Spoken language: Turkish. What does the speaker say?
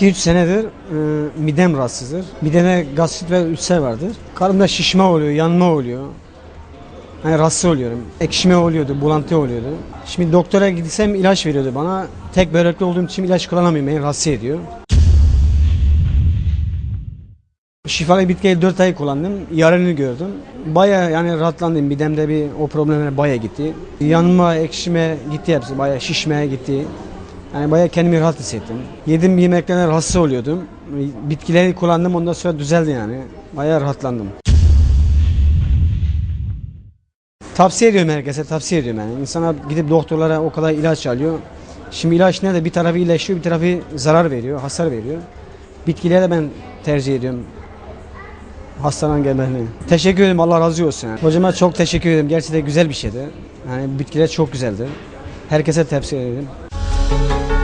2-3 senedir e, midem rahatsızdır. Mideme gastrit ve ülser vardır. Karnımda şişme oluyor, yanma oluyor. Yani rahatsız oluyorum. Ekşime oluyordu, bulantı oluyordu. Şimdi doktora gitsem ilaç veriyordu bana. Tek börekli olduğum için ilaç kullanamıyorum. Beni rahatsız ediyor. Şifalı bitkiyi 4 ay kullandım. Yarını gördüm. Baya yani rahatlandım. Midemde bir o problemler baya gitti. Yanma, ekşime gitti hepsi. Baya şişmeye gitti. Yani baya kendimi rahat hissettim. Yediğim yemeklerden rahatsız oluyordum. Bitkileri kullandım ondan sonra düzeldi yani. Baya rahatlandım. Tavsiye ediyorum herkese, tavsiye ediyorum yani. İnsana gidip doktorlara o kadar ilaç alıyor. Şimdi ilaç ne de bir tarafı iyileşiyor, bir tarafı zarar veriyor, hasar veriyor. Bitkileri de ben tercih ediyorum. Hastadan gelmeni. Teşekkür ederim, Allah razı olsun. Yani. Hocama çok teşekkür ederim. Gerçekten güzel bir şeydi. Yani bitkiler çok güzeldi. Herkese tavsiye ederim. thank you